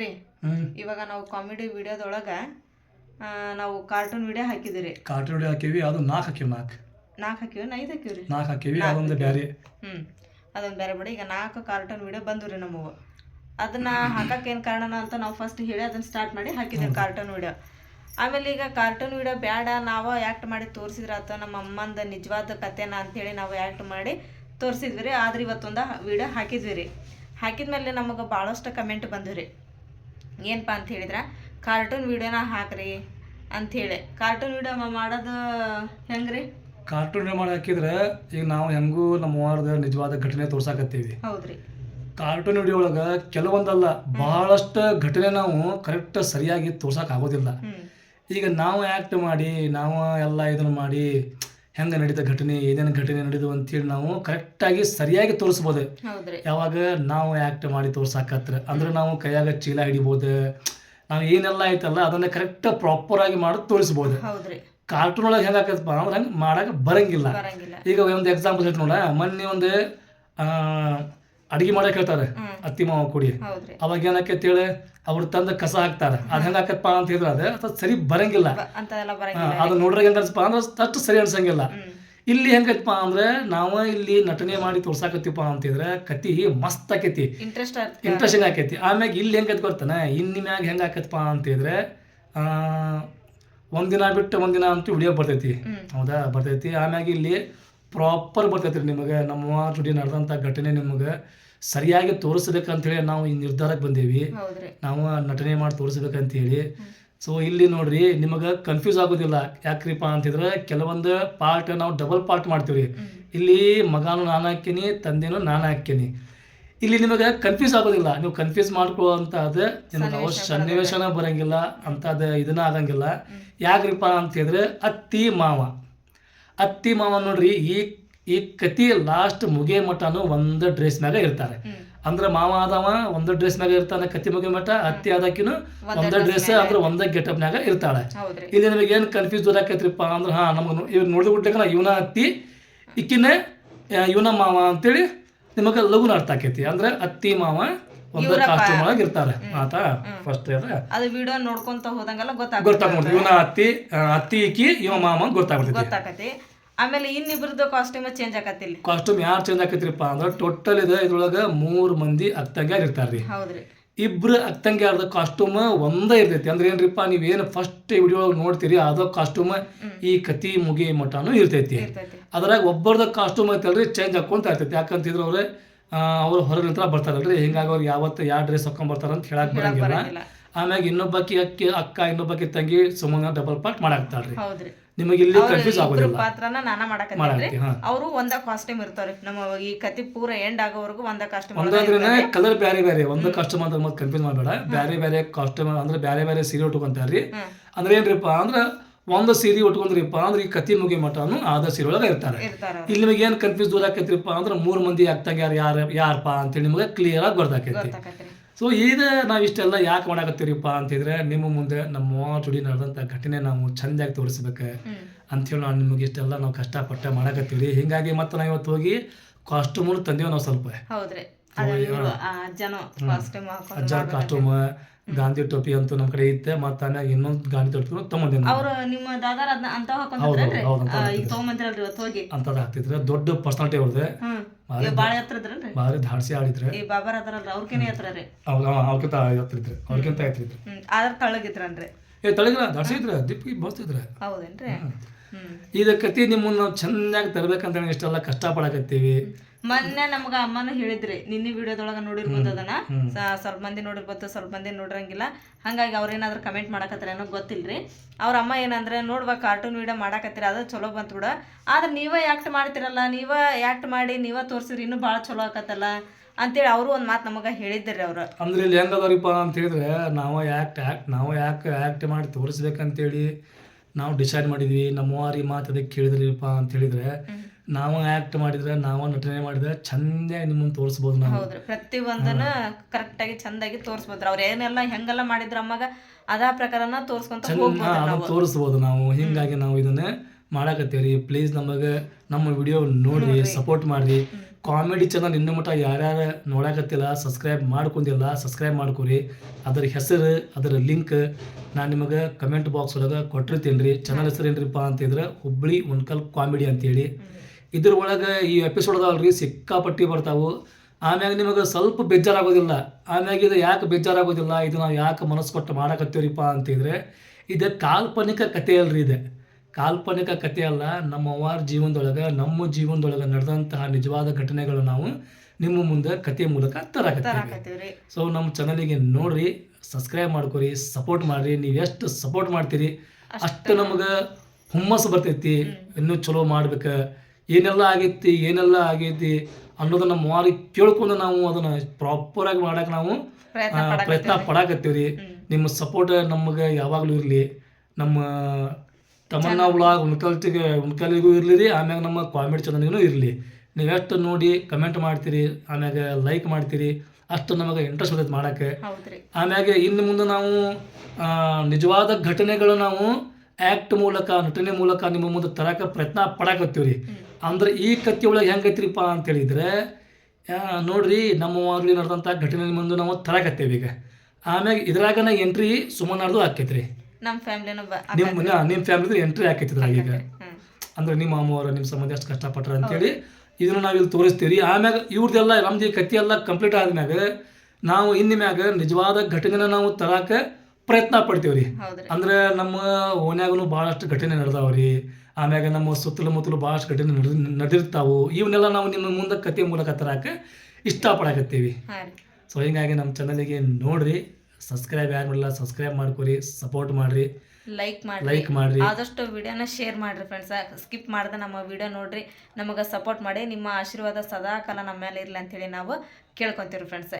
ರೀ ಇವಾಗ ನಾವು ಕಾಮಿಡಿ ವಿಡಿಯೋದೊಳಗ ನಾವು ಕಾರ್ಟೂನ್ ವಿಡಿಯೋ ಹಾಕಿದಿರಿ ಕಾರ್ಟೂನ್ ವಿಡಿಯೋ ಹಾಕೀವಿ ಅದು ನಾಲ್ಕು ಹಾಕಿವಿ ನಾಲ್ಕು ನಾಲ್ಕು ಹಾಕಿವಿ ಐದು ಹಾಕಿವಿ ರೀ. ನಾಲ್ಕು ಹಾಕಿವಿ ಅದೊಂದು ಬೇರೆ. ಹ್ಞೂ ಅದೊಂದು ಬೇರೆ ಬಿಡಿ. ಈಗ ನಾಲ್ಕು ಕಾರ್ಟೂನ್ ವಿಡಿಯೋ ಬಂದು ರೀ ನಮವು ಅದನ್ನ ಹಾಕಕ್ಕೆ ಏನು ಕಾರಣ ಅಂತ ನಾವು ಫಸ್ಟ್ ಹೇಳಿ ಅದನ್ನ ಸ್ಟಾರ್ಟ್ ಮಾಡಿ ಹಾಕಿದ್ದೀವಿ ಕಾರ್ಟೂನ್ ವಿಡಿಯೋ ಆಮೇಲೆ ಈಗ ಕಾರ್ಟೂನ್ ವಿಡಿಯೋ ಬೇಡ ನಾವು ಆ್ಯಕ್ಟ್ ಮಾಡಿ ತೋರಿಸಿದ್ರಾತ ನಮ್ಮ ಅಮ್ಮಂದ ನಿಜವಾದ ಕಥೆನ ಅಂತೇಳಿ ನಾವು ಆ್ಯಕ್ಟ್ ಮಾಡಿ ತೋರಿಸಿದ್ವಿ ರೀ. ಆದ್ರೆ ಇವತ್ತೊಂದು ವಿಡಿಯೋ ಹಾಕಿದ್ವಿ ರೀ. ಹಾಕಿದ್ಮೇಲೆ ನಮಗೆ ಭಾಳಷ್ಟು ಕಮೆಂಟ್ ಬಂದ್ವು ರೀ. ಏನಪ್ಪ ಅಂತ ಹೇಳಿದ್ರೆ? ಕಾರ್ಟೂನ್ ವಿಡಿಯೋನ ಹಾಕ್ರಿ ಅಂಥೇಳಿ ಕಾರ್ಟೂನ್ ವಿಡಿಯೋ ಮಾಡೋದು ಹೆಂಗ್ರಿ? ಕಾರ್ಟೂನ್ ವಿಡಿಯೋ ಮಾಡಿ ಹಾಕಿದ್ರೆ ಈಗ ನಾವು ಹೆಂಗೂ ನಮ್ಮ ವಾರದ ನಿಜವಾದ ಘಟನೆ ತೋರ್ಸಾಕತ್ತೀವಿ. ಹೌದ್ರಿ. ಕಾರ್ಟೂನ್ ವಿಡಿಯೋ ಒಳಗೆ ಕೆಲವೊಂದಲ್ಲ ಬಹಳಷ್ಟು ಘಟನೆ ನಾವು ಕರೆಕ್ಟ್ ಸರಿಯಾಗಿ ತೋರ್ಸಕ್ ಆಗೋದಿಲ್ಲ. ಈಗ ನಾವು ಆ್ಯಕ್ಟ್ ಮಾಡಿ ನಾವು ಎಲ್ಲ ಇದನ್ನು ಮಾಡಿ ಹೆಂಗೆ ನಡೀತ ಘಟನೆ ಏನೇನು ಘಟನೆ ನಡೆದು ಅಂತೇಳಿ ನಾವು ಕರೆಕ್ಟಾಗಿ ಸರಿಯಾಗಿ ತೋರಿಸ್ಬೋದು. ಯಾವಾಗ ನಾವು ಆ್ಯಕ್ಟ್ ಮಾಡಿ ತೋರ್ಸಾಕತ್ರ. ಅಂದ್ರೆ ನಾವು ಕೈಯಾಗ ಚೀಲ ಹಿಡಿಬೋದು ನಾವು ಏನೆಲ್ಲ ಐತಲ್ಲ ಅದನ್ನ ಕರೆಕ್ಟ್ ಪ್ರಾಪರ್ ಆಗಿ ಮಾಡಿ ತೋರಿಸ್ಬೋದು. ಕಾರ್ಟೂನ್ ಒಳಗೆ ಹೆಂಗೆ ಅಂದ್ರೆ ಹಂಗೆ ಮಾಡಕ್ಕೆ ಬರಂಗಿಲ್ಲ. ಈಗ ಒಂದು ಎಕ್ಸಾಂಪಲ್ ಹೇಳ್ತೀನಿ ನೋಡ. ಮೊನ್ನೆ ಒಂದು ಅಡಿಗೆ ಮಾಡಕ್ಕೆ ಹೇಳ್ತಾರೆ. ಅತ್ತಿ ಮಾವ ಕುಡಿ. ಅವಾಗ ಏನಕ್ಕೆ ಹೇಳಿ ಅವ್ರು ತಂದ ಕಸ ಹಾಕ್ತಾರೆ. ಅದ್ ಹೆಂಗ ಹಾಕತ್ತಪ್ಪ ಅಂತ ಹೇಳಿದ್ರೆ ಅದೇ ಅದು ಸರಿ ಬರಂಗಿಲ್ಲ. ಅದು ನೋಡ್ರಿ ಹೆಂಗೆ ಅನ್ಸಪ್ಪ ಅಂದ್ರೆ ಅಷ್ಟು ಸರಿ ಅನ್ಸಂಗಿಲ್ಲ. ಇಲ್ಲಿ ಹೆಂಗೈತಪ್ಪ ಅಂದ್ರೆ ನಾವು ಇಲ್ಲಿ ನಟನೆ ಮಾಡಿ ತೋರ್ಸಾಕತ್ತಿಪ್ಪ ಅಂತಿದ್ರೆ ಕತಿ ಮಸ್ತ್ ಆಕೈತಿ. ಇಂಟ್ರೆಸ್ಟ್ ಇಂಟ್ರೆಸ್ಟಿಂಗ್ ಆಕೈತಿ. ಆಮ್ಯಾಗ ಇಲ್ಲಿ ಹೆಂಗೈತಿ ಗೊತ್ತಾನ? ಇನ್ನು ಮ್ಯಾಗ ಹೆಂಗ ಆಕೈತಪ್ಪ ಅಂತಿದ್ರೆ ಆ, ಒಂದಿನ ಬಿಟ್ಟು ಒಂದಿನ ಅಂತೂ ವಿಡಿಯೋ ಬರ್ತೈತಿ. ಹೌದಾ? ಬರ್ತೈತಿ. ಆಮ್ಯಾಗ ಇಲ್ಲಿ ಪ್ರಾಪರ್ ಬರ್ತೈತಿ ನಿಮಗೆ. ನಮ್ಮ ಜೋಡಿ ನಡೆದಂಥ ಘಟನೆ ನಿಮಗೆ. ಸರಿಯಾಗಿ ತೋರಿಸ್ಬೇಕಂತೇಳಿ ನಾವು ಈ ನಿರ್ಧಾರಕ್ಕೆ ಬಂದೇವಿ. ನಾವು ನಟನೆ ಮಾಡಿ ತೋರಿಸ್ಬೇಕಂತ ಹೇಳಿ ಸೊ ಇಲ್ಲಿ ನೋಡ್ರಿ ನಿಮಗೆ ಕನ್ಫ್ಯೂಸ್ ಆಗೋದಿಲ್ಲ. ಯಾಕ್ರಿಪ್ಪ ಅಂತಿದ್ರೆ ಕೆಲವೊಂದು ಪಾರ್ಟ್ ನಾವು ಡಬಲ್ ಪಾರ್ಟ್ ಮಾಡ್ತೀವಿ. ಇಲ್ಲಿ ಮಗನೂ ನಾನು ಹಾಕ್ತೀನಿ ತಂದೆನೂ ನಾನು ಹಾಕ್ತೀನಿ ಇಲ್ಲಿ ನಿಮಗೆ ಕನ್ಫ್ಯೂಸ್ ಆಗೋದಿಲ್ಲ. ನೀವು ಕನ್ಫ್ಯೂಸ್ ಮಾಡ್ಕೊಳ್ಳುವಂತ ಅದು ನಿಮಗೆ ಅವ ಸನ್ನಿವೇಶನ ಬರಂಗಿಲ್ಲ ಅಂಥದ್ದು ಇದನ್ನ ಆಗಂಗಿಲ್ಲ. ಯಾಕ್ರಿಪ್ಪ ಅಂತ ಹೇಳಿದ್ರೆ ಅತ್ತಿ ಮಾವ. ಅತ್ತಿ ಮಾವ ನೋಡ್ರಿ ಈ ಈ ಕತಿ ಲಾಸ್ಟ್ ಮುಗಿಯ ಮಠನು ಒಂದು ಡ್ರೆಸ್ ಮ್ಯಾಗ ಇರ್ತಾರೆ. ಅಂದ್ರೆ ಮಾವ ಆದವ ಒಂದ ಡ್ರೆಸ್ ಮ್ಯಾಗ ಇರ್ತಾನೆ ಕತಿ ಮುಗೇ ಮಠ ಅತ್ತಿ ಆದಕಿನು ಒಂದ ಡ್ರೆಸ್ ಅಂದ್ರೆ ಒಂದ ಗೆಟಪ್ನ್ಯಾಗ ಇರ್ತಾಳೆ. ಇಲ್ಲಿ ನಿಮಗೆ ಏನು ಕನ್ಫ್ಯೂಸ್ ಆಕೈತ್ರಿಪ್ಪ ಅಂದ್ರೆ ಹಾ ನಮಗೆ ಇವ್ರು ನೋಡಿದ ಇವನ ಅತ್ತಿ ಇಕ್ಕಿನ ಇವನ ಮಾವ ಅಂತೇಳಿ ನಿಮಗೆ ಲಘುನ ಅರ್ಥ ಆಕೈತಿ. ಅಂದ್ರೆ ಅತ್ತಿ ಮಾವ ಒಂದು ಕಾಸ್ಟ್ಯೂಮ್ ಒಳಗೆ ಇರ್ತಾರೆ. ಆತ ಫಸ್ಟ್ ಅದು ವಿಡಿಯೋ ನೋಡ್ಕೊಂತ ಹೋದಂಗೆಲ್ಲ ಗೊತ್ತಾಗ ಇವನ ಅತ್ತಿ ಅತ್ತಿ ಇಕ್ಕಿ ಇವ ಗೊತ್ತಾಗ್ಬಿಡ್ತೈತಿ. ಗೊತ್ತಾಕತಿ ಆಮೇಲೆ ಇನ್ನಿಬ್ರದ್ದು ಕಾಸ್ಟ್ಯೂಮ್ ಚೇಂಜ್ ಆಕತಿ ಕಾಸ್ಟ್ಯೂಮ್ ಯಾರು ಚೇಂಜ್ ಆಕೈತ್ರಿಪ್ಪ ಅಂದ್ರೆ ಟೋಟಲ್ ಇದೆ ಇದ್ರೊಳಗೆ ಮೂರು ಮಂದಿ ಅತ್ತಂಗ್ಯಾರ ಇರ್ತಾರ್ರಿ. ಹೌದ್ರಿ. ಇಬ್ರು ಅತ್ತಂಗ್ಯಾರ್ದ ಕಾಸ್ಟ್ಯೂಮ್ ಒಂದೇ ಇರ್ತೈತಿ. ಅಂದ್ರೆ ಏನ್ರಿಪ್ಪ ನೀವೇನು ಫಸ್ಟ್ ವಿಡಿಯೋ ನೋಡ್ತೀರಿ ಅದೋ ಕಾಸ್ಟ್ಯೂಮ್ ಈ ಕತಿ ಮುಗಿ ಮಟನು ಇರ್ತೈತಿ. ಅದ್ರಾಗ ಒಬ್ಬರದ ಕಾಸ್ಟ್ಯೂಮ್ ಐತಲ್ರಿ ಚೇಂಜ್ ಹಾಕೊಂತ ಇರ್ತೈತಿ. ಯಾಕಂತಿದ್ರೆ ಅವ್ರೆ ಅವ್ರು ಹೊರಗೆ ನಂತರ ಬರ್ತಾರಲ್ರಿ. ಹಿಂಗಾಗಿ ಅವ್ರು ಯಾವತ್ತು ಯಾವ ಡ್ರೆಸ್ ಹಾಕೊಂಡ್ ಬರ್ತಾರ ಅಂತ ಹೇಳಕ್ ಬರಂಗಿಲ್ಲ. ಆಮ್ಯಾಗ ಇನ್ನೊಬ್ಬಕಿ ಅಕ್ಕಿ ಅಕ್ಕ ಇನ್ನೊಬ್ಬಕಿ ತಂಗಿ ಸುಮ್ಮನೆ ಡಬಲ್ ಪಾರ್ಟ್ ಮಾಡಾಕ್ತಾಳ್ರಿ. ಹೌದ್ರಿ. ನಿಮಗೆ ಇಲ್ಲಿ ಕನ್ಫ್ಯೂಸ್ ಆಗೋದಿಲ್ಲ. ಪಾತ್ರನ ನಾನ ಮಾಡಕತ್ತೀನ್ರಿ ಮಾಡಾಕ್ತಿ ಹಾ. ಅವರು ಒಂದ ಕಾಸ್ಟ್ಯೂಮ್ ಇರ್ತಾವ್ರಿ. ನಮ್ಮ ಈ ಕತಿ ಪೂರ ಎಂಡ್ ಆಗೋವರೆಗೂ ಒಂದ ಕಾಸ್ಟ್ಯೂಮ್ ಒಂದಾದ್ರೇನೆ ಕಲರ್ ಬೇರೆ ಬೇರೆ ಒಂದ ಕಾಸ್ಟ್ಯೂಮ್ ಅಂತ ಮತ್ತೆ ಕನ್ಫ್ಯೂಸ್ ಮಾಡಬೇಡ. ಬೇರೆ ಬೇರೆ ಕಾಸ್ಟ್ಯೂಮ್ ಅಂದ್ರೆ ಬೇರೆ ಬೇರೆ ಸೀರೆ ಉಟ್ಕೊಂತಾರ್ರಿ. ಹ್ಮ್. ಅಂದ್ರೆ ಏನ್ರಿಪ್ಪ ಅಂದ್ರೆ ಒಂದು ಸೀರೆ ಉಟ್ಕೊಂಡ್ರಿಪ್ಪ ಅಂದ್ರೆ ಈ ಕತಿ ಮುಗಿ ಮಠನು ಆದ ಸೀರೆ ಒಳಗೆ ಇರ್ತಾರೆ ಇರ್ತಾರ ಇಲ್ಲಿ ನಿಮಗೆ ಏನು ಕನ್ಫ್ಯೂಸ್ ದೂರ ಆಕೈತ್ರಿಪ್ಪ ಅಂದ್ರೆ ಮೂರ್ ಮಂದಿ ಆಗ್ತಾಗ ಯಾರು ಯಾರ ಯಾರಪ್ಪ ಅಂತೇಳಿ ನಿಮಗೆ ಕ್ಲಿಯರ್ ಆಗಿ ಬರ್ದಾಕೈತಿ ಸೊ ಇದು ನಾವು ಇಷ್ಟೆಲ್ಲ ಯಾಕೆ ಮಾಡಾಕತ್ತೀರಿಪ್ಪ ಅಂತಿದ್ರೆ ನಿಮ್ಮ ಮುಂದೆ ನಮ್ಮ ಜೋಡಿ ನಡೆದಂಥ ಘಟನೆ ನಾವು ಚಂದಾಗಿ ತೋರಿಸ್ಬೇಕು ಅಂತ ಅಂಥೇಳಿ ನಾವು ನಿಮಗೆ ಇಷ್ಟೆಲ್ಲ ನಾವು ಕಷ್ಟಪಟ್ಟೆ ಮಾಡಾಕತ್ತೀವಿ ಹಿಂಗಾಗಿ ಮತ್ತೆ ನಾವು ಇವತ್ತು ಹೋಗಿ ಕಾಸ್ಟ್ಯೂಮ್ ತಂದೇವು ನಾವು ಸ್ವಲ್ಪ. ಅಜ್ಜಾರ್ ಕಾಸ್ಟ್ಯೂಮ್ ಗಾಂಧಿ ಟೋಪಿ ಅಂತೂ ನಮ್ಮ ಕಡೆ ಐತೆ ಮತ್ತ ಇನ್ನೊಂದು ಗಾಂಧಿ ಟೋಪಿ ತೊಗೊಂಡೆ ನಾನು. ಅವ್ರು ನಿಮ್ಮ ದಾದಾರ ಅದನ್ನ ಅಂತ ಈಗ ತಗೊಂಬಂದ್ರಲ್ರಿ ಇವತ್ತು ಹೋಗಿ? ಅಂತದ್ ಆಗ್ತಿದ್ರೆ ದೊಡ್ಡ ಪರ್ಸನಾಲಿಟಿ ಅವ್ರದ್ದು ಬಾಳ ಇದ್ರಲ್ರಿ ಭಾರಿ ಧಾಡ್ಸಿ ಆಡಿದ್ರೆ. ಈ ಬಾಬಾರ್ ಅದಾರಲ್ರಿ ಅವ್ರಕಿನೇ ರೀ ಅವ್ರ ಅವ್ರಕ್ಕಿಂತ ಆದ್ರ ತಳಗಿದ್ರನ್ರಿ ಏ ತಳಗಿಲ್ಲ ಧಾಡ್ಸಿ ಇದ್ರೆ ದಿಪ್ಪಿಗೆ ಬಸ್ತಿದ್ರೆ. ಹೌದೇನ್ರಿ? ಇದ ಕತಿ ನಿಮ್ಮನ್ನ ನಾವು ಚೆನ್ನಾಗಿ ತರಬೇಕಂತ ಹೇಳಿ ಇಷ್ಟೆಲ್ಲ ಕಷ್ಟಪಡಕತ್ತೀವಿ. ಮೊನ್ನೆ ನಮ್ಗ ಅಮ್ಮನ ಹೇಳಿದ್ರಿ ನಿನ್ನೆ ವಿಡಿಯೋದೊಳಗ ನೋಡಿರ್ಬೋದು ಅದನ್ನ. ಸ- ಸ್ವಲ್ಪ ಮಂದಿ ನೋಡಿರ್ಬೋದು ಸ್ವಲ್ಪ ಮಂದಿ ನೋಡಿರಂಗಿಲ್ಲ. ಹಂಗಾಗಿ ಅವ್ರೇನಾದ್ರು ಕಮೆಂಟ್ ಮಾಡಕತ್ತಾರ ಏನೋ ಗೊತ್ತಿಲ್ರಿ. ಅವ್ರ ಅಮ್ಮ ಏನಂದ್ರೆ ನೋಡ್ವಾ ಕಾರ್ಟೂನ್ ವಿಡಿಯೋ ಮಾಡಾಕತ್ತೀರ ಅದು ಚಲೋ ಬಂತು ಬಿಡ. ಆದ್ರೆ ನೀವೇ ಆಕ್ಟ್ ಮಾಡ್ತಿರಲ್ಲ ನೀವ ಆಕ್ಟ್ ಮಾಡಿ ನೀವ ತೋರ್ಸಿರಿ ಇನ್ನೂ ಭಾಳ ಚಲೋ ಆಕತ್ತಲ್ಲ ಅಂತೇಳಿ ಅವರು ಒಂದು ಮಾತು ನಮಗ ಹೇಳಿದ್ರಿ ಅವ್ರು. ಅಂದ್ರೆ ಇಲ್ಲಿ ಹೆಂಗದವ್ರಿಪ್ಪ ಅಂತ ಹೇಳಿದ್ರೆ ನಾವು ಯಾಕೆ ಆ್ಯಕ್ಟ್ ನಾವು ಯಾಕೆ ಆ್ಯಕ್ಟ್ ಮಾಡಿ ತೋರಿಸ್ಬೇಕಂತೇಳಿ ನಾವು ಡಿಸೈಡ್ ಮಾಡಿದ್ವಿ ನಮ್ಮವಾರಿ ಮಾತು ಅದಕ್ಕೆ ಕೇಳಿದ್ರಿಪ್ಪ ಅಂತ ಹೇಳಿದ್ರೆ ನಾವು ಆಕ್ಟ್ ಮಾಡಿದ್ರೆ ನಾವು ನಟನೆ ಮಾಡಿದ್ರೆ ಚಂದಾಗಿ ನಿಮ್ಮನ್ನ ತೋರಿಸ್ಬೋದು ನಾವು. ಹೌದ್ರಿ. ಪ್ರತಿ ಒಂದನ್ನ ಕರೆಕ್ಟ್ ಆಗಿ ಚಂದಾಗಿ ತೋರಿಸ್ಬೋದ್ರಿ. ಅವ್ರ ಏನೆಲ್ಲ ಹೆಂಗೆಲ್ಲ ಮಾಡಿದ್ರ ಅಮ್ಮಗ ಅದಾ ಪ್ರಕಾರನ ತೋರಿಸ್ಕೊಂತ ತೋರಿಸ್ಬೋದು ನಾವು. ಹಿಂಗಾಗಿ ನಾವು ಇದನ್ನ ಮಾಡಾಕತ್ತೀವಿ ಪ್ಲೀಸ್ ನಮಗೆ ನಮ್ಮ ವಿಡಿಯೋ ನೋಡ್ರಿ. ಸಪೋರ್ಟ್ ಮಾಡ್ರಿ. ಕಾಮಿಡಿ ಚಾನಲ್ ಇನ್ನೂ ಮಟ್ಟ ಯಾರ್ಯಾರು ನೋಡಕತ್ತಿಲ್ಲ ಸಬ್ಸ್ಕ್ರೈಬ್ ಮಾಡ್ಕೊಂಡಿಲ್ಲ ಸಬ್ಸ್ಕ್ರೈಬ್ ಮಾಡ್ಕೊರಿ. ಅದರ ಹೆಸರು, ಅದರ ಲಿಂಕ್ ನಾನು ನಿಮಗೆ ಕಮೆಂಟ್ ಬಾಕ್ಸ್ ಒಳಗೆ ಕೊಟ್ಟಿರ್ತೀನಿ ರೀ ಚಾನಲ್ ಹೆಸರು ಏನ್ರಿಪ್ಪ ಅಂತಿದ್ರೆ ಹುಬ್ಳಿ ಉಣ್ಕಲ್ ಕಾಮಿಡಿ ಅಂತೇಳಿ. ಇದ್ರ ಒಳಗೆ ಈ ಎಪಿಸೋಡ್ ಅದಾವಲ್ರಿ ಸಿಕ್ಕಾಪಟ್ಟಿ ಬರ್ತಾವೆ. ಆಮ್ಯಾಗ ನಿಮಗೆ ಸ್ವಲ್ಪ ಬೇಜಾರಾಗೋದಿಲ್ಲ. ಆಮ್ಯಾಗ ಇದು ಯಾಕೆ ಬೇಜಾರಾಗೋದಿಲ್ಲ, ಇದು ನಾವು ಯಾಕೆ ಮನಸ್ಸು ಕೊಟ್ಟು ಮಾಡಕತ್ತೀವ್ರಿಪ್ಪ ಅಂತಿದ್ರೆ, ಇದು ಕಾಲ್ಪನಿಕ ಕಥೆ ಅಲ್ರಿ ಇದು. ಕಾಲ್ಪನಿಕ ಕಥೆ ಅಲ್ಲ ನಮ್ಮ ಅವ್ವಾರ ಜೀವನದೊಳಗೆ ನಮ್ಮ ಜೀವನದೊಳಗೆ ನಡೆದಂತಹ ನಿಜವಾದ ಘಟನೆಗಳು ನಾವು ನಿಮ್ಮ ಮುಂದೆ ಕಥೆ ಮೂಲಕ ತರಾಕತ್ತೀವಿ. ಸೊ ನಮ್ಮ ಚಾನಲಿಗೆ ನೋಡ್ರಿ ಸಬ್ಸ್ಕ್ರೈಬ್ ಮಾಡ್ಕೊರಿ ಸಪೋರ್ಟ್ ಮಾಡ್ರಿ ನೀವು ಎಷ್ಟು ಸಪೋರ್ಟ್ ಮಾಡ್ತೀರಿ ಅಷ್ಟು ನಮಗೆ ಹುಮ್ಮಸ್ಸು ಬರ್ತೈತಿ. ಇನ್ನೂ ಚಲೋ ಮಾಡ್ಬೇಕು. ಏನೆಲ್ಲ ಆಗೈತಿ ಏನೆಲ್ಲ ಆಗೈತಿ ಅನ್ನೋದನ್ನ ಮಾರಿ ಕೇಳ್ಕೊಂಡು ನಾವು ಅದನ್ನ ಪ್ರಾಪರ್ ಆಗಿ ಮಾಡಕ್ಕೆ ನಾವು ಪ್ರಯತ್ನ ಪಡಾಕತ್ತೀವ್ರಿ. ನಿಮ್ಮ ಸಪೋರ್ಟ್ ನಮಗೆ ಯಾವಾಗಲೂ ಇರಲಿ. ನಮ್ಮ ತಮನ್ನಾ ವ್ಲಾಗ್ ಉಣ್ಕಲ್ತಿಗೆ ಉಣ್ಕಲಿಗೂ ಇರಲಿ ರೀ ಆಮ್ಯಾಗ ನಮ್ಮ ಕಾಮಿಡಿ ಚಾನಲ್ಗೂ ಇರಲಿ. ನೀವೆಷ್ಟು ನೋಡಿ ಕಮೆಂಟ್ ಮಾಡ್ತೀರಿ ಆಮ್ಯಾಗ ಲೈಕ್ ಮಾಡ್ತೀರಿ ಅಷ್ಟು ನಮಗೆ ಇಂಟ್ರೆಸ್ಟ್ ಬರ್ತೈತೆ ಮಾಡೋಕ್ಕೆ. ಆಮ್ಯಾಗೆ ಇನ್ನು ಮುಂದೆ ನಾವು ನಿಜವಾದ ಘಟನೆಗಳು ನಾವು ಆ್ಯಕ್ಟ್ ಮೂಲಕ ನಟನೆ ಮೂಲಕ ನಿಮ್ಮ ಮುಂದೆ ತರಕ ಪ್ರಯತ್ನ ಪಡಾಕತ್ತೀವಿ ರೀ ಅಂದ್ರೆ ಈ ಕತ್ತಿ ಒಳಗೆ ಹೆಂಗೈತ್ರಿಪ್ಪ ಅಂತ ಹೇಳಿದ್ರೆ ನೋಡ್ರಿ ನಮ್ಮ ಆಗ್ಲಿ ನಡೆದಂಥ ಘಟನೆ ಮುಂದೆ ನಾವು ತರಕತ್ತೇವೆ ಈಗ. ಆಮ್ಯಾಗ ಇದ್ರಾಗನ ಎಂಟ್ರಿ ಸುಮ್ಮನಾರ್ದು ಆಕೈತ್ರಿ. ನಮ್ಮ ಫ್ಯಾಮಿಲಿನೂ ನಿಮ್ಮ ನಿಮ್ಮ ಫ್ಯಾಮಿಲಿ ಎಂಟ್ರಿ ಆಕೈತಿ ಇದ್ರಾಗ ಈಗ ಅಂದ್ರೆ ನಿಮ್ಮ ಅಮ್ಮವ್ರು ನಿಮ್ಮ ಸಂಬಂಧ ಎಷ್ಟು ಕಷ್ಟಪಟ್ರ ಅಂತೇಳಿ ಇದನ್ನ ನಾವು ಇಲ್ಲಿ ತೋರಿಸ್ತೀವಿ ಆಮ್ಯಾಗ ಇವ್ರದ್ದೆಲ್ಲ ನಮ್ದು ಈ ಕತ್ತಿ ಎಲ್ಲ ಕಂಪ್ಲೀಟ್ ಆದ್ಮ್ಯಾಗ ನಾವು ಇನ್ನು ಮ್ಯಾಗ ನಿಜವಾದ ಘಟನೆನ ನಾವು ತರಾಕ ಪ್ರಯತ್ನ ಪಡ್ತೀವಿ ರೀ ಅಂದ್ರೆ ನಮ್ಮ ಓನ್ಯಾಗನು ಭಾಳಷ್ಟು ಘಟನೆ ನಡೆದಾವ್ರಿ. ಆಮ್ಯಾಗ ನಮ್ಮ ಸುತ್ತಲೂ ಮುತ್ತಲು ಭಾಳಷ್ಟು ಘಟನೆ ನಡೆದ್ ನಡೆದಿರ್ತಾವು. ಇವನ್ನೆಲ್ಲ ನಾವು ನಿಮ್ಮ ಮುಂದೆ ಕತೆ ಮೂಲಕ ತರಾಕ ಇಷ್ಟಪಡಕತ್ತೀವಿ. ಸೊ ಹಿಂಗಾಗಿ ನಮ್ಮ ಚಾನಲಿಗೆ ನೋಡ್ರಿ. ಸಬ್ಸ್ಕ್ರೈಬ್ ಯಾರು ಮಾಡಿಲ್ಲ ಸಬ್ಸ್ಕ್ರೈಬ್ ಮಾಡ್ಕೊರಿ ಸಪೋರ್ಟ್ ಮಾಡ್ರಿ. ಲೈಕ್ ಮಾಡಿ ಲೈಕ್ ಮಾಡ್ರಿ. ಆದಷ್ಟು ವಿಡಿಯೋನ ಶೇರ್ ಮಾಡ್ರಿ ಫ್ರೆಂಡ್ಸ್ ಸ್ಕಿಪ್ ಮಾಡ್ದೆ ನಮ್ಮ ವಿಡಿಯೋ ನೋಡ್ರಿ. ನಮಗೆ ಸಪೋರ್ಟ್ ಮಾಡಿ ನಿಮ್ಮ ಆಶೀರ್ವಾದ ಸದಾ ಕಾಲ ನಮ್ಮ ಮೇಲೆ ಇರಲಿ ಅಂತೇಳಿ ನಾವು ಕೇಳ್ಕೊಂತೀವಿ ಫ್ರೆಂಡ್ಸ್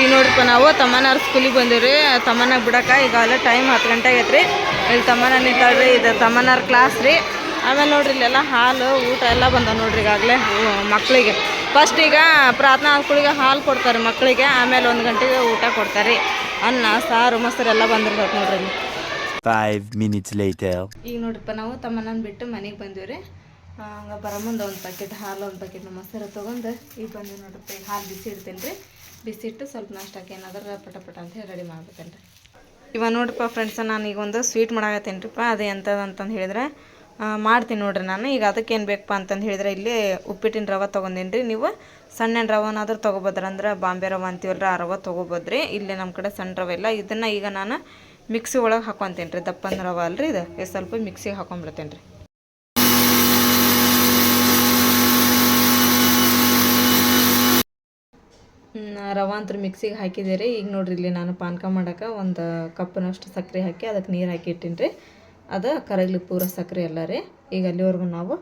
ಈಗ ನೋಡ್ರಿಪ್ಪ ನಾವು ತಮ್ಮನಾರ ಸ್ಕೂಲಿಗೆ ಬಂದಿವ್ರಿ. ತಮ್ಮನ ಬಿಡಕ ಈಗ ಅಲ್ಲ ಟೈಮ್ ಹತ್ತು ಗಂಟೆ ಆಗೈತ್ರಿ. ಇಲ್ಲಿ ತಮ್ಮನ ನಿಂತಾಳ್ರಿ ಇದು ತಮ್ಮನಾರ ಕ್ಲಾಸ್ ರೀ. ಆಮೇಲೆ ನೋಡ್ರಿ ಇಲ್ಲೆಲ್ಲ ಹಾಲು ಊಟ ಎಲ್ಲ ಬಂದಾವ ನೋಡ್ರಿ ಈಗಾಗಲೇ ಮಕ್ಕಳಿಗೆ ಫಸ್ಟ್ ಈಗ ಪ್ರಾರ್ಥನಾ ಸ್ಕೂಲಿಗೆ ಹಾಲು ಕೊಡ್ತಾರೆ ಮಕ್ಕಳಿಗೆ ಆಮೇಲೆ ಒಂದು ಗಂಟೆಗೆ ಊಟ ಕೊಡ್ತಾರೆ. ಅನ್ನ ಸಾರು ಮೊಸರು ಎಲ್ಲ ನೋಡ್ರಿ ಫೈವ್ ಮಿನಿಟ್ಸ್ minutes later. ಈಗ ನೋಡ್ರಿಪ್ಪ ನಾವು ತಮ್ಮನ ಬಿಟ್ಟು ಮನೆಗೆ ಬಂದೀವಿ ಹಂಗೆ ಬರೋ ಮುಂದೆ ಒಂದು ಪ್ಯಾಕೆಟ್ ಹಾಲು ಒಂದು ಪ್ಯಾಕೆಟ್ ಮೊಸರು ತೊಗೊಂಡು ಈಗ ಬಂದು ನೋಡ್ರಿಪ್ಪ ಈಗ ಹಾಲು ಬಿಸಿ ಇಡ್ತೇನೆ ರೀ ಬಿಸಿ ಇಟ್ಟು ಸ್ವಲ್ಪ ನಾಷ್ಟಕ್ಕೆ ಏನಾದರೂ ಪಟ ಪಟ ಅಂತ ಹೇಳಿ ರೆಡಿ ಮಾಡ್ಬೇಕೇನು ರೀ ಇವಾಗ ನೋಡಪ್ಪ ಫ್ರೆಂಡ್ಸ ನಾನು ಈಗ ಒಂದು ಸ್ವೀಟ್ ಮಾಡಾಕತ್ತೇನ್ರಿಪ್ಪ ಅದು ಎಂಥದ್ದು ಅಂತಂದು ಹೇಳಿದ್ರೆ ಮಾಡ್ತೀನಿ ನೋಡ್ರಿ ನಾನು. ಈಗ ಅದಕ್ಕೆ ಏನು ಬೇಕಪ್ಪ ಅಂತಂದು ಹೇಳಿದ್ರೆ ಇಲ್ಲಿ ಉಪ್ಪಿಟ್ಟಿನ ರವೆ ತೊಗೊಂಡೀನಿ ರೀ ನೀವು. ಸಣ್ಣ ರವನಾದ್ರೂ ತೊಗೊಬೋದ್ರಿ. ಅಂದ್ರೆ ಬಾಂಬೆ ರವೆ ಅಂತೀವಲ್ಲ ಆ ರವೆ ತೊಗೊಬೋದ್ರಿ. ಇಲ್ಲಿ ನಮ್ಮ ಕಡೆ ಸಣ್ಣ ರವೆ ಇಲ್ಲ. ಇದನ್ನು ಈಗ ನಾನು ಮಿಕ್ಸಿ ಒಳಗೆ ಹಾಕೊತೀನಿ ರೀ ದಪ್ಪನ ರವೆ ಅಲ್ರಿ ಇದು. ಸ್ವಲ್ಪ ಮಿಕ್ಸಿಗೆ ಹಾಕೊಂಡ್ಬಿಡ್ತೇನೆ ರೀ ರವೆ ಅಂತ ಮಿಕ್ಸಿಗೆ ಹಾಕಿದೆ ಈಗ ನೋಡ್ರಿ ಇಲ್ಲಿ ನಾನು ಪಾನಕ ಮಾಡೋಕೆ ಒಂದು ಕಪ್ಪಿನಷ್ಟು ಸಕ್ಕರೆ ಹಾಕಿ ಅದಕ್ಕೆ ನೀರು ಹಾಕಿ ಇಟ್ಟೀನಿ ರೀ ಅದು ಕರಗಲಿ ಪೂರ ಸಕ್ಕರೆ ಎಲ್ಲ ರೀ. ಈಗ ಅಲ್ಲಿವರೆಗೂ ನಾವು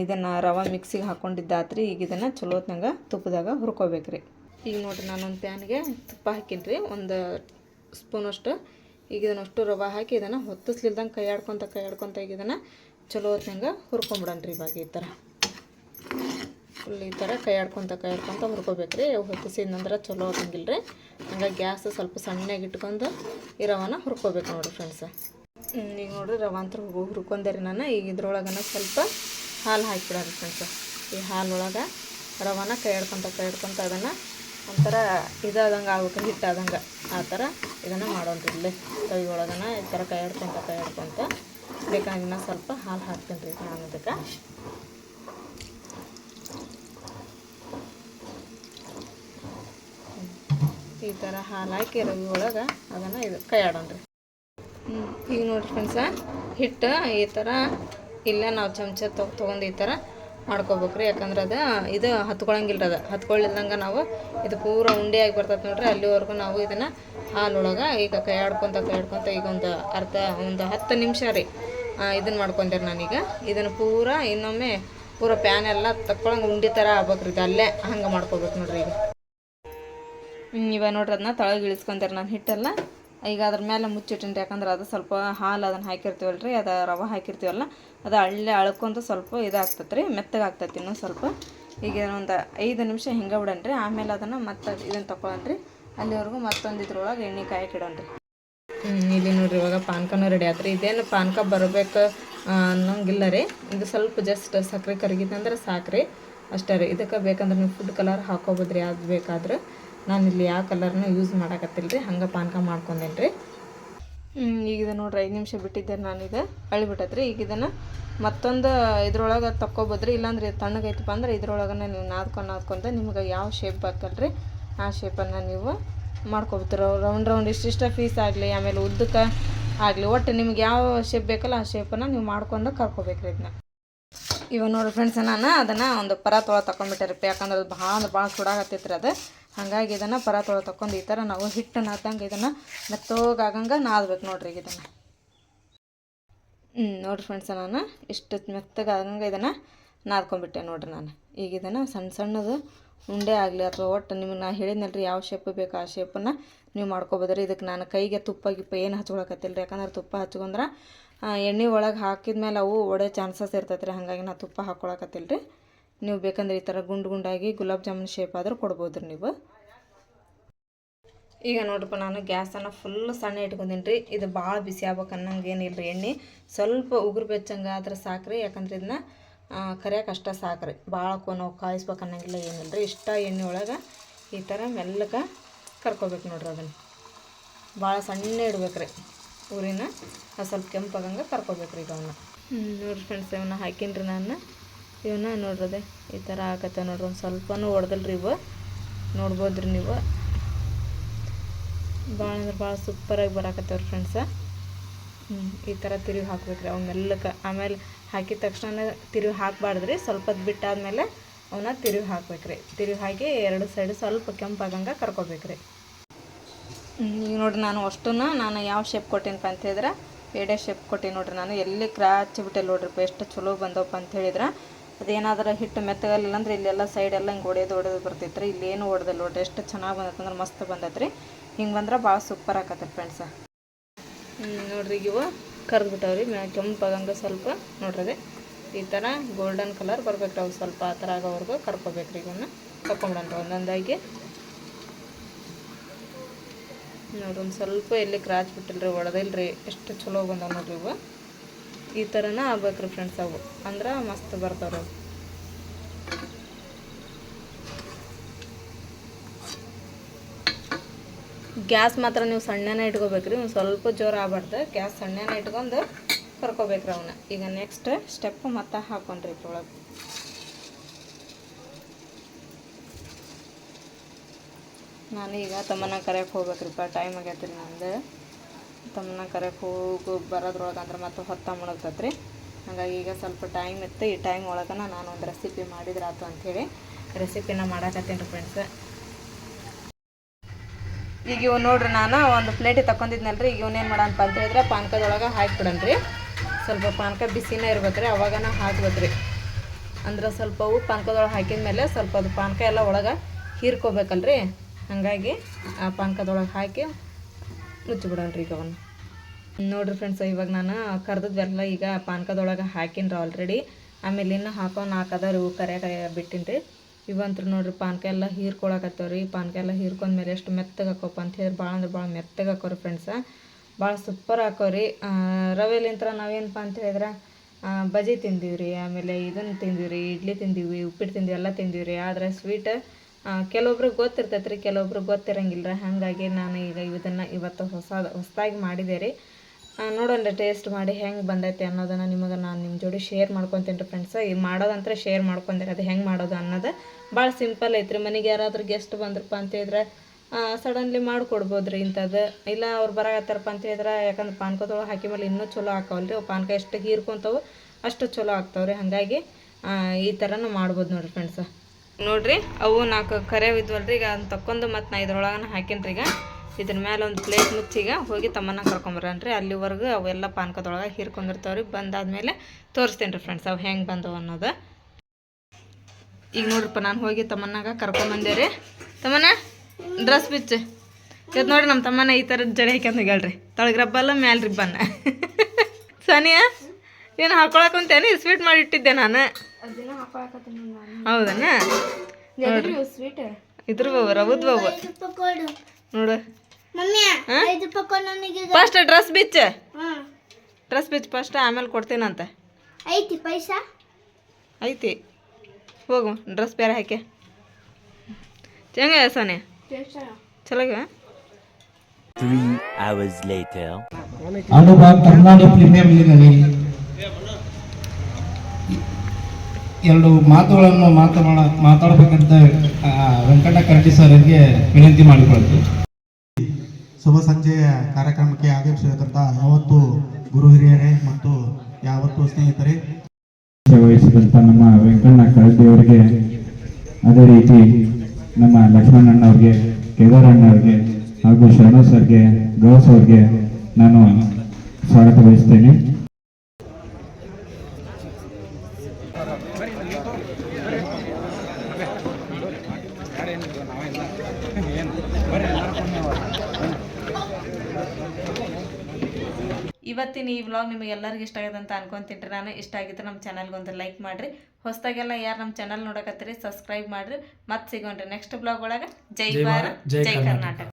ಇದನ್ನು ರವೆ ಮಿಕ್ಸಿಗೆ ಹಾಕ್ಕೊಂಡಿದ್ದಾತ್ರಿ ಈಗ ಇದನ್ನು ಚಲೋ ಹೊತ್ನಾಗ ತುಪ್ಪದಾಗ ಹುರ್ಕೋಬೇಕು ರೀ. ಈಗ ನೋಡಿರಿ ನಾನೊಂದು ಪ್ಯಾನ್ಗೆ ತುಪ್ಪ ಹಾಕಿನ್ರಿ ರೀ, ಒಂದು ಸ್ಪೂನಷ್ಟು ಈಗ ಇದನ್ನಷ್ಟು ರವೆ ಹಾಕಿ ಇದನ್ನು ಹೊತ್ತಿಸ್ಲಿಲ್ದಂಗೆ ಕೈ ಆಡ್ಕೊತ ಕೈ ಆಡ್ಕೊತ ಈಗ ಇದನ್ನು ಚಲೋ ಹುರ್ಕೊಂಬಿಡೋಣ ರೀ ಇವಾಗ ಈ ಥರ ಫುಲ್ ಈ ಥರ ಕೈ ಆಡ್ಕೊತ ಕೈ ಆಡ್ಕೊತ ಹುರ್ಕೋಬೇಕು ರೀ. ಹೊತ್ತಿಸಿದ ನಂತರ ಚಲೋ ಆಗಂಗಿಲ್ಲ ರೀ ಹಂಗೆ ಗ್ಯಾಸ್ ಸ್ವಲ್ಪ ಸಣ್ಣಗೆ ಇಟ್ಕೊಂಡು ಈ ರವಾನ ಹುರ್ಕೋಬೇಕು ನೋಡಿರಿ ಫ್ರೆಂಡ್ಸ್ ಈಗ ನೋಡಿರಿ ರವೆ ಅಂತ ಹುರ್ಕೊಂಡೆ ರೀ ನಾನು. ಈಗ ಇದ್ರೊಳಗನ ಸ್ವಲ್ಪ ಹಾಲು ಹಾಕಿಬಿಡೋದು ಫ್ರೆಂಡ್ಸ್. ಈ ಹಾಲೊಳಗೆ ರವಾನ ಕೈ ಆಡ್ಕೊತ ಕೈ ಅದನ್ನು ಒಂಥರ ಇದಾದಂಗೆ ಆಗ್ಬೇಕು, ಹಿಟ್ಟಾದಂಗೆ. ಆ ಥರ ಇದನ್ನು ಮಾಡೋಣ್ರಿ ಇಲ್ಲೇ. ಕೈ ಒಳಗನ ಈ ಥರ ಕೈ ಕೈಯಾಡ್ಕೊತ ಕೈ ಬೇಕಾಗಿನ ಸ್ವಲ್ಪ ಹಾಲು ಹಾಕ್ತೀನಿ ರೀ ನಾನು ಅದಕ್ಕೆ. ಈ ಥರ ಹಾಲು ಹಾಕಿ ರವಿ ಒಳಗೆ ಅದನ್ನು ಇದು ಕೈ ಆಡೋಣ್ರಿ ಈಗ ನೋಡಿರಿ ಫ್ರೆಂಡ್ಸ ಹಿಟ್ಟು ಈ ಥರ ಇಲ್ಲ, ನಾವು ಚಮಚ ತೊಗ್ ತೊಗೊಂಡು ಈ ಥರ ಮಾಡ್ಕೋಬೇಕ್ರಿ. ಯಾಕಂದ್ರೆ ಅದು, ಇದು ಹತ್ಕೊಳಂಗಿಲ್ಲ ಅದು. ಹತ್ಕೊಳ್ಳಿಲ್ದಂಗೆ ನಾವು ಇದು ಪೂರ ಉಂಡೆಯಾಗಿ ಬರ್ತದೆ ನೋಡ್ರಿ. ಅಲ್ಲಿವರೆಗೂ ನಾವು ಇದನ್ನು ಹಾಲೊಳಗೆ ಈಗ ಕೈ ಆಡ್ಕೊತ ಕೈ ಆಡ್ಕೊತ ಈಗ ಒಂದು ಅರ್ಧ, ಒಂದು ಹತ್ತು ನಿಮಿಷ ರೀ ಇದನ್ನು ಮಾಡ್ಕೊಂತೀರಿ ನಾನೀಗ. ಇದನ್ನು ಪೂರ ಇನ್ನೊಮ್ಮೆ ಪೂರ ಪ್ಯಾನ್ ಎಲ್ಲ ತಕ್ಕೊಳಂಗೆ ಉಂಡೆ ಥರ ಆಗ್ಬೇಕ್ರಿ. ಇದು ಅಲ್ಲೇ ಹಂಗೆ ಮಾಡ್ಕೋಬೇಕು ನೋಡ್ರಿ ಈಗ. ಇವಾಗ ನೋಡ್ರಿ ಅದನ್ನ ತಳಗೆ ಇಳಿಸ್ಕೊಂತಾರೆ ನಾನು ಹಿಟ್ಟೆಲ್ಲ. ಈಗ ಅದ್ರ ಮೇಲೆ ಮುಚ್ಚಿಟ್ಟಿನಿ ಯಾಕಂದ್ರೆ ಅದು ಸ್ವಲ್ಪ ಹಾಲು ಅದನ್ನು ಹಾಕಿರ್ತೀವಲ್ಲ ರೀ ಅದು ರವೆ ಹಾಕಿರ್ತೀವಲ್ಲ, ಅದು ಹಳ್ಳೆ ಅಳ್ಕೊಂತ ಸ್ವಲ್ಪ ಇದಾಗ್ತೈತೆ ರೀ ಮೆತ್ತಗೆ ಆಗ್ತೈತಿ ಇನ್ನೂ ಸ್ವಲ್ಪ. ಈಗ ಒಂದು ಐದು ನಿಮಿಷ ಹಿಂಗೆ ಬಿಡನ್ರಿ, ಆಮೇಲೆ ಅದನ್ನು ಮತ್ತೆ ಇದನ್ನು ತಗೊಳನ್ರಿ ಅಲ್ಲಿವರೆಗೂ ಮತ್ತೊಂದು ಇದ್ರೊಳಗೆ ಎಣ್ಣೆ ಕಾಯಕ್ಕೆ ಇಡೋಣ್ರಿ ಹ್ಞೂ ಇಲ್ಲಿ ನೋಡ್ರಿ ಇವಾಗ ಪಾನ್ಕನೂ ರೆಡಿ ಆತ್ರಿ. ಇದೇನು ಪಾನ್ಕ ಬರಬೇಕು ಅನ್ನೋಂಗಿಲ್ಲ ರೀ. ಇದು ಸ್ವಲ್ಪ ಜಸ್ಟ್ ಸಕ್ಕರೆ ಕರಗಿತ್ತಂದ್ರೆ ಸಾಕ್ರಿ. ಅಷ್ಟೇ ರೀ. ಇದಕ್ಕೆ ಬೇಕಂದ್ರೆ ನೀವು ಫುಡ್ ಕಲರ್ ಹಾಕೋಬೋದ್ರಿ, ಅದು ಬೇಕಾದ್ರೆ. ನಾನು ಇಲ್ಲಿ ಯಾವ ಕಲರ್ನೂ ಯೂಸ್ ಮಾಡಕತ್ತಿಲ್ಲ ರೀ ಹಂಗೆ ಪಾನಕ ಮಾಡ್ಕೊಂಡೇನಿ ರೀ ಈಗ ಇದು ನೋಡ್ರಿ ಐದು ನಿಮಿಷ ಬಿಟ್ಟಿದ್ದೆ ನಾನು ಇದು ಅಳಿಬಿಟ್ಟತ್ರಿ. ಈಗ ಇದನ್ನು ಮತ್ತೊಂದು ಇದ್ರೊಳಗೆ ತಕ್ಕೊಬೋದ್ರಿ, ಇಲ್ಲಾಂದ್ರೆ ತಣ್ಣಗೈತಪ್ಪ ಅಂದ್ರೆ ಇದ್ರೊಳಗನ ನೀವು ನಾದ್ಕೊಂಡು ನಾದ್ಕೊಂತ ನಿಮ್ಗೆ ಯಾವ ಶೇಪ್ ಬೇಕಲ್ರಿ ಆ ಶೇಪನ್ನು ನೀವು ಮಾಡ್ಕೊಬೋದು ರೌಂಡ್ ರೌಂಡ್ ಇಷ್ಟಿಷ್ಟ ಪೀಸ್ ಆಗಲಿ, ಆಮೇಲೆ ಉದ್ದಕ್ಕೆ ಆಗಲಿ, ಒಟ್ಟು ನಿಮ್ಗೆ ಯಾವ ಶೇಪ್ ಬೇಕಲ್ಲ ಆ ಶೇಪನ್ನು ನೀವು ಮಾಡ್ಕೊಂಡು ಕರ್ಕೋಬೇಕ್ರಿ ಇದನ್ನ. ಇವಾಗ ನೋಡಿ ಫ್ರೆಂಡ್ಸ್ ನಾನು ಅದನ್ನು ಒಂದು ಪರ ತೊಳ ತಗೊಂಡ್ಬಿಟ್ಟೆ ರೀ. ಯಾಕಂದ್ರೆ ಅದು ಭಾಳ ಭಾಳ ಸುಡಾಗತ್ತೈತ್ರಿ ಅದು. ಹಾಗಾಗಿ ಇದನ್ನು ಪರಾತೊಳ ತಗೊಂಡು ಈ ಥರ ನಾವು ಹಿಟ್ಟು ನಾದಂಗೆ ಇದನ್ನು ಮೆತ್ತೋಗಾಗಂಗೆ ನಾದಬೇಕು ನೋಡ್ರಿ ಈಗ ಇದನ್ನು. ಹ್ಞೂ ನೋಡ್ರಿ ಫ್ರೆಂಡ್ಸ್ ನಾನು ಇಷ್ಟು ಮೆತ್ತಗಾಗಂಗೆ ಇದನ್ನು ನಾದ್ಕೊಂಡ್ಬಿಟ್ಟೆ ನೋಡ್ರಿ ನಾನು. ಈಗ ಇದನ್ನು ಸಣ್ಣ ಸಣ್ಣದು ಉಂಡೆ ಆಗಲಿ ಅಥವಾ ಒಟ್ಟು ನಿಮಗೆ ನಾ ಹೇಳಿದ್ನಲ್ರಿ ಯಾವ ಶೇಪ್ ಬೇಕು ಆ ಶೇಪನ್ನು ನೀವು ಮಾಡ್ಕೊಬೋದ್ರಿ. ಇದಕ್ಕೆ ನಾನು ಕೈಗೆ ತುಪ್ಪ ಗಿಪ್ಪ ಏನು ಹಚ್ಕೊಳಕತ್ತಿಲ್ಲ ಯಾಕಂದ್ರೆ ತುಪ್ಪ ಹಚ್ಕೊಂಡ್ರೆ ಎಣ್ಣೆ ಒಳಗೆ ಹಾಕಿದ್ಮೇಲೆ ಅವು ಒಡೆ ಚಾನ್ಸಸ್ ಇರ್ತೈತೆ ರೀ ಹಾಗಾಗಿ ನಾ ತುಪ್ಪ ಹಾಕ್ಕೊಳಕತ್ತಿಲ್ಲ ನೀವು ಬೇಕಂದ್ರೆ ಈ ಥರ ಗುಂಡು ಗುಂಡಾಗಿ ಗುಲಾಬ್ ಜಾಮೂನ್ ಶೇಪ್ ಆದರೂ ಕೊಡ್ಬೋದು ರೀ ನೀವು. ಈಗ ನೋಡ್ರಪ್ಪ, ನಾನು ಗ್ಯಾಸನ್ನು ಫುಲ್ ಸಣ್ಣ ಇಟ್ಕೊಂಡೀನಿ ರೀ. ಇದು ಭಾಳ ಬಿಸಿ ಆಗ್ಬೇಕು ಅನ್ನಂಗೆ ಏನಿಲ್ಲ ರೀ ಎಣ್ಣೆ. ಸ್ವಲ್ಪ ಉಗುರು ಬೆಚ್ಚಂಗೆ ಆದ್ರೆ ರೀ ಯಾಕಂದ್ರೆ ಇದನ್ನ ಕರಿಯಕ್ಕೆ ಅಷ್ಟ ರೀ ಭಾಳ ಕೋ ನಾವು ಕಾಯಿಸ್ಬೇಕು ಅನ್ನಂಗಿಲ್ಲ ಏನಿಲ್ಲ ರೀ ಇಷ್ಟ ಎಣ್ಣೆ ಒಳಗೆ ಈ ಥರ ಮೆಲ್ಲಗೆ ಕರ್ಕೋಬೇಕು ನೋಡ್ರಿ ಅದನ್ನು. ಭಾಳ ಸಣ್ಣ ಇಡ್ಬೇಕು ರೀ. ಊರಿನ ಸ್ವಲ್ಪ ಕೆಂಪಾಗಂಗೆ ಕರ್ಕೋಬೇಕು ರೀ ಈಗ ಅವನ್ನ ನೋಡ್ರಿ ಫ್ರೆಂಡ್ಸ್ ಇವನ್ನ ಹಾಕಿನ್ರಿ ನಾನು. ಇವನ್ನ ನೋಡ್ರದೆ, ಈ ಥರ ಆಗತ್ತೆ ನೋಡ್ರಿ. ಒಂದು ಸ್ವಲ್ಪನೂ ಹೊಡೆದಲ್ರಿ ಇವು. ನೋಡ್ಬೋದು ರೀ ನೀವು. ಭಾಳ ಅಂದ್ರೆ ಭಾಳ ಸೂಪರಾಗಿ ಬರಾಕತ್ತವ್ರಿ ಫ್ರೆಂಡ್ಸ ಹ್ಞೂ ಈ ಥರ ತಿರುವಿ ಹಾಕ್ಬೇಕ್ರಿ ಅವು ಮೆಲ್ಲಕ್ಕೆ. ಆಮೇಲೆ ಹಾಕಿದ ತಕ್ಷಣ ತಿರುವಿ ಹಾಕಬಾರ್ದ್ರಿ. ಸ್ವಲ್ಪ ಹೊತ್ತು ಬಿಟ್ಟಾದ್ಮೇಲೆ ಅವನ್ನ ತಿರುವಿ ಹಾಕ್ಬೇಕ್ರಿ. ತಿರುವಿ ಹಾಕಿ ಎರಡು ಸೈಡ್ ಸ್ವಲ್ಪ ಕೆಂಪಾಗಂಗೆ ಕರ್ಕೋಬೇಕ್ರಿ. ಈಗ ನೋಡ್ರಿ ನಾನು ಅಷ್ಟನ್ನ ನಾನು ಯಾವ ಶೇಪ್ ಕೊಟ್ಟೇನಪ್ಪ ಅಂತ ಹೇಳಿದ್ರೆ, ಎಡೆ ಶೇಪ್ ಕೊಟ್ಟೆ ನೋಡ್ರಿ ನಾನು. ಎಲ್ಲಿ ಕ್ರಾಚ್ ಬಿಟ್ಟೆ ನೋಡ್ರಿಪ್ಪ, ಎಷ್ಟು ಚಲೋ ಬಂದವಪ್ಪ ಅಂತ ಹೇಳಿದ್ರೆ ಅದೇನಾದ್ರೆ ಹಿಟ್ಟು ಮೆತ್ತಗಲಿಲ್ಲ ಅಂದ್ರೆ ಇಲ್ಲೆಲ್ಲ ಸೈಡ್ ಎಲ್ಲ ಹಿಂಗೆ ಒಡೆದು ಒಡೆದು ಬರ್ತೈತೆ ರೀ ಇಲ್ಲೇನು ಒಡೆದಲ್ಲ ಒಟ್ಟು ಎಷ್ಟು ಚೆನ್ನಾಗಿ ಬಂದೈತೆ ಅಂದ್ರೆ ಮಸ್ತ್ ಬಂದೈತೆ ರೀ ಹಿಂಗೆ ಬಂದ್ರೆ ಭಾಳ ಸೂಪರ್ ಆಕತ್ತೆ ಫ್ರೆಂಡ್ಸ ನೋಡ್ರಿ ಇವು ಕರ್ದ್ಬಿಟ್ಟವ್ರಿ. ಮ್ಯಾ ಕೆಂಪಾಗಂಗೆ ಸ್ವಲ್ಪ. ನೋಡ್ರಿ ಈ ಥರ ಗೋಲ್ಡನ್ ಕಲರ್ ಬರ್ಬೇಕು ಅವು ಸ್ವಲ್ಪ ಆ ಥರ ಆಗೋವರೆಗೂ ಕರ್ಕೋಬೇಕ್ರಿ ಇವನ್ನ ಕರ್ಕೊಂಬಿಡೋಣ ಒಂದೊಂದಾಗಿ. ನೋಡ್ರಿ, ಒಂದು ಸ್ವಲ್ಪ ಎಲ್ಲಿ ಕ್ರಾಚ್ ಬಿಟ್ಟಿಲ್ರಿ ಹೊಡೆದಿಲ್ರಿ ಎಷ್ಟು ಚಲೋ ಬಂದಾವ ನೋಡ್ರಿ ಇವು. ಈ ಥರನೇ ಆಗ್ಬೇಕು ರೀ ಫ್ರೆಂಡ್ಸ್ ಅವು. ಅಂದ್ರೆ ಮಸ್ತ್ ಬರ್ತಾವ್ರಿ ಅವು ಗ್ಯಾಸ್ ಮಾತ್ರ ನೀವು ಸಣ್ಣನೇ ಇಟ್ಕೋಬೇಕ್ರಿ ಒಂದು ಸ್ವಲ್ಪ ಜೋರ ಆಗ್ಬಾರ್ದು. ಗ್ಯಾಸ್ ಸಣ್ಣನೇ ಇಟ್ಕೊಂಡು ಕರ್ಕೋಬೇಕ್ರಿ ಅವನ್ನ ಈಗ ನೆಕ್ಸ್ಟ್ ಸ್ಟೆಪ್ ಮತ್ತೆ ಹಾಕೊಂಡ್ರಿ ಇದ್ರೊಳಗೆ ನಾನು ಈಗ ತಮ್ಮನ ಕರೆಯಕ್ಕೆ ಹೋಗ್ಬೇಕ್ರಿಪ್ಪ ಟೈಮ್ ಆಗೈತ್ರಿ ರೀ ನಂದು. ತಮ್ಮನ ಕರೆಕ್ಟ್ ಹೋಗಿ, ಬರೋದ್ರೊಳಗೆ ಅಂದ್ರೆ ಮತ್ತೆ ಹೊತ್ತ ಮಾಡತ್ತೈತ್ರಿ ಹಾಗಾಗಿ ಈಗ ಸ್ವಲ್ಪ ಟೈಮ್ ಇತ್ತು. ಈ ಟೈಮ್ ಒಳಗೆ ನಾನು ಒಂದು ರೆಸಿಪಿ ಮಾಡಿದ್ರಾತು ಅಂಥೇಳಿ ರೆಸಿಪಿನ ಮಾಡಕತ್ತೀನಿ ರೀ ಫ್ರೆಂಡ್ಸ್ ಈಗ ಇವು ನೋಡ್ರಿ ನಾನು ಒಂದು ಪ್ಲೇಟಿಗೆ ರೀ ಈಗ ಇವನೇನು ಮಾಡಂತ ಅಂತ ಹೇಳಿದ್ರೆ ಪಾನಕದೊಳಗೆ ರೀ ಸ್ವಲ್ಪ ಪಾನಕ ಬಿಸಿನೇ ಇರ್ಬೇಕ್ರಿ. ಅವಾಗನ ಹಾಕ್ಬೇಕ್ರಿ. ಅಂದ್ರೆ ಸ್ವಲ್ಪ ಅವು ಪಾನಕದೊಳಗೆ ಹಾಕಿದ ಮೇಲೆ ಸ್ವಲ್ಪ ಅದು ಪಾನಕ ಎಲ್ಲ ಒಳಗೆ ಹೀರ್ಕೋಬೇಕಲ್ರಿ. ಹಾಗಾಗಿ ಆ ಪಾನಕದೊಳಗೆ ಹಾಕಿ ಮುಚ್ಚಿಬಿಡನ್ರಿ ಈಗ ಅವನ್ನ. ನೋಡ್ರಿ ಫ್ರೆಂಡ್ಸ್ ಇವಾಗ ನಾನು ಕರೆದದ್ವೆಲ್ಲ ಈಗ ಪಾನಕದೊಳಗೆ ಹಾಕಿನ್ರಿ ಆಲ್ರೆಡಿ ಆಮೇಲೆ ಇನ್ನು ಹಾಕೋ ನಾಲ್ಕು ಅದಾವ ಇವು ಕರೆ ಬಿಟ್ಟಿನಿ ರೀ ಇವಂತ್ರು ನೋಡ್ರಿ ಪಾನಕ ಎಲ್ಲ ಹೀರ್ಕೊಳಕತ್ತವ್ರಿ. ಪಾನಕ ಎಲ್ಲ ಹೀರ್ಕೊಂಡ್ಮೇಲೆ ಎಷ್ಟು ಮೆತ್ತಗೆ ಹಾಕೋಪ್ಪ ಅಂತ ಹೇಳಿ ಭಾಳ ಅಂದ್ರೆ ಭಾಳ ಮೆತ್ತಗೆ ಹಾಕೋರಿ ಫ್ರೆಂಡ್ಸ ಭಾಳ ಸೂಪರ್ ಹಾಕೋರಿ. ರವೆಲಿಂತ್ರ ನಾವೇನಪ್ಪ ಅಂತ ಹೇಳಿದ್ರೆ? ಬಜಿ ತಿಂದೀವಿ ರೀ ಆಮೇಲೆ ಇದನ್ನು ತಿಂದೀವಿ ರೀ ಇಡ್ಲಿ ತಿಂದೀವಿ ಉಪ್ಪಿಟ್ಟು ತಿಂದೀವಿ, ಎಲ್ಲ ತಿಂದೀವಿ ರೀ ಆದರೆ ಸ್ವೀಟ್ ಕೆಲವೊಬ್ರಿಗೆ ಗೊತ್ತಿರ್ತೈತೆ ರೀ ಕೆಲವೊಬ್ರಿಗೆ ಗೊತ್ತಿರಂಗಿಲ್ಲ ರೀ ಹಾಗಾಗಿ ನಾನು ಈಗ ಇದನ್ನು ಇವತ್ತು ಹೊಸ ಹೊಸದಾಗಿ ಮಾಡಿದೆ ರೀ ನೋಡೋಣ ಟೇಸ್ಟ್ ಮಾಡಿ ಹೆಂಗೆ ಬಂದೈತೆ ಅನ್ನೋದನ್ನು ನಿಮಗೆ ನಾನು ನಿಮ್ಮ ಜೋಡಿ ಶೇರ್ ಮಾಡ್ಕೊತೀನಿ ರೀ ಫ್ರೆಂಡ್ಸ್ ಈ ಮಾಡೋದಂತ್ರ ಶೇರ್ ಮಾಡ್ಕೊಂತೀರಿ ಅದು ಹೆಂಗೆ ಮಾಡೋದು ಅನ್ನೋದು. ಭಾಳ ಸಿಂಪಲ್ ಐತ್ರಿ, ಮನೆಗೆ ಯಾರಾದರೂ ಗೆಸ್ಟ್ ಬಂದ್ರಪ್ಪ ಅಂತ ಹೇಳಿದ್ರೆ ಸಡನ್ಲಿ ಮಾಡಿಕೊಡ್ಬೋದು ರೀ ಇಂಥದ್ದು. ಇಲ್ಲ ಅವ್ರು ಬರಾಕತ್ತಾರಪ್ಪ ಅಂತ ಹೇಳಿದ್ರೆ, ಯಾಕಂದ್ರೆ ಪಾನ್ಕದೊಳಗೆ ಹಾಕಿ ಮೇಲೆ ಇನ್ನೂ ಚಲೋ ಹಾಕವಲ್ರಿ. ಅವು ಪಾನಕ ಎಷ್ಟು ಹೀರ್ಕೊಂತಾವು ಅಷ್ಟು ಚಲೋ ಆಗ್ತಾವ್ರಿ. ಹಾಗಾಗಿ ಈ ಥರನೂ ಮಾಡ್ಬೋದು ನೋಡಿರಿ ಫ್ರೆಂಡ್ಸ ನೋಡ್ರಿ, ಅವು ನಾಲ್ಕು ಕರೆ ಇದ್ವಲ್ರಿ, ಈಗ ಅದನ್ನ ತಕ್ಕೊಂಡು ಮತ್ತು ನಾ ಇದ್ರೊಳಗನ ಹಾಕಿನ್ರಿ ಈಗ. ಇದ್ರ ಮೇಲೆ ಒಂದು ಪ್ಲೇಟ್ ಮುಚ್ಚಿಗ ಹೋಗಿ ತಮ್ಮನ್ನ ಕರ್ಕೊಂಬರನ್ರಿ ಅಲ್ಲಿವರೆಗೂ ಅವೆಲ್ಲ ಪಾನಕದೊಳಗೆ ಹೀರ್ಕೊಂಡಿರ್ತಾವ್ರಿ. ಬಂದಾದ್ಮೇಲೆ ತೋರಿಸ್ತೇನೆ ರೀ ಫ್ರೆಂಡ್ಸ್ ಅವು ಹೆಂಗೆ ಬಂದವು ಅನ್ನೋದು. ಈಗ ನೋಡ್ರಿಪ್ಪ ನಾನು ಹೋಗಿ ತಮ್ಮನ್ನಾಗ ಕರ್ಕೊಂಬಂದೆ ರೀ ತಮ್ಮನ ಡ್ರೆಸ್ ಬಿಚ್ಚ. ಇವತ್ತು ನೋಡ್ರಿ ನಮ್ಮ ತಮ್ಮನ ಈ ಥರದ ಜಡೆ ಹಾಕ್ಯಂದು ಹೇಳ್ರಿ ತಳಗ್ರಬ್ಬಲ್ಲ ಮ್ಯಾಲ ರಿಬ್ಬನ್ನ ಸನಿಯಾ, ಏನು ಹಾಕೊಳಕಂತೇನೆ ಸ್ವೀಟ್ ಮಾಡಿ ಇಟ್ಟಿದ್ದೆ ನಾನು. ಹೌದನ? ಸ್ವೀಟ್. ಇದ್ರ ಬಾವು ರವದ್ ಬಾವು ನೋಡು. ಮಮ್ಮಿ ಐದು ರೂಪಾಯಿ ನನಗೆ ಫಸ್ಟ್ ಡ್ರೆಸ್ ಬಿಚ್ಚ. ಡ್ರೆಸ್ ಬಿಚ್ಚ ಫಸ್ಟ್ ಆಮೇಲೆ ಕೊಡ್ತೀನಂತ. ಐತಿ ಪೈಸಾ? ಐತಿ. ಹೋಗು ಡ್ರೆಸ್ ಬೇರೆ ಹಾಕಿ. ಹೆಂಗ ಸೋನೆ? ಚಲೋ ಆಗ್ಯಾವ? Three hours later. ಅನುಭವ ಕರ್ನಾಟಕ ಪ್ರೀಮಿಯಂ ಲೀಗ್ನಲ್ಲಿ ಎರಡು ಮಾತುಗಳನ್ನು ಮಾತನಾಡ ಮಾತಾಡಬೇಕಂತ ಆ, ವೆಂಕಟ ಕರಟಿ ಸರ್ಗೆ ವಿನಂತಿ ಮಾಡಿಕೊಳ್ತೀವಿ ಶುಭ ಸಂಜೆಯ ಕಾರ್ಯಕ್ರಮಕ್ಕೆ ಆಗಮಿಸಿರತಕ್ಕಂಥ ಯಾವತ್ತು ಗುರು ಹಿರಿಯರೇ ಮತ್ತು ಯಾವತ್ತು ಸ್ನೇಹಿತರೇ. ವಹಿಸಿದಂಥ ನಮ್ಮ ವೆಂಕಣ್ಣ ಕಳದಿಯವರಿಗೆ ಅದೇ ರೀತಿ ನಮ್ಮ ಲಕ್ಷ್ಮಣಣ್ಣ ಅವ್ರಿಗೆ ಕೇದಾರಣ್ಣ ಅವ್ರಿಗೆ ಹಾಗೂ ಶರಣ ಸರ್ಗೆ ಗೌಸ್ ಅವ್ರಿಗೆ ನಾನು ಸ್ವಾಗತ ಬಯಸ್ತೇನೆ. ಇವತ್ತಿನ ಈ ವ್ಲಾಗ್ ನಿಮಗೆ ಎಲ್ಲರಿಗೂ ಇಷ್ಟ ಆಗಿದೆ ಅಂತ ಅನ್ಕೊಂತೀನಿ ನಾನು ಇಷ್ಟ ಆಗಿದ್ರೆ ನಮ್ಮ ಚಾನಲ್ಗೆ ಒಂದು ಲೈಕ್ ಮಾಡಿರಿ. ಹೊಸದಾಗೆಲ್ಲ ಯಾರು ನಮ್ಮ ಚಾನಲ್ ನೋಡಕತ್ತೀರಿ ಸಬ್ಸ್ಕ್ರೈಬ್ ಮಾಡಿರಿ. ಮತ್ತೆ ಸಿಗೋಣ್ರಿ ನೆಕ್ಸ್ಟ್ ಬ್ಲಾಗ್ ಒಳಗೆ. ಜೈ ಭಾರತ್ ಜೈ. ಕರ್ನಾಟಕ.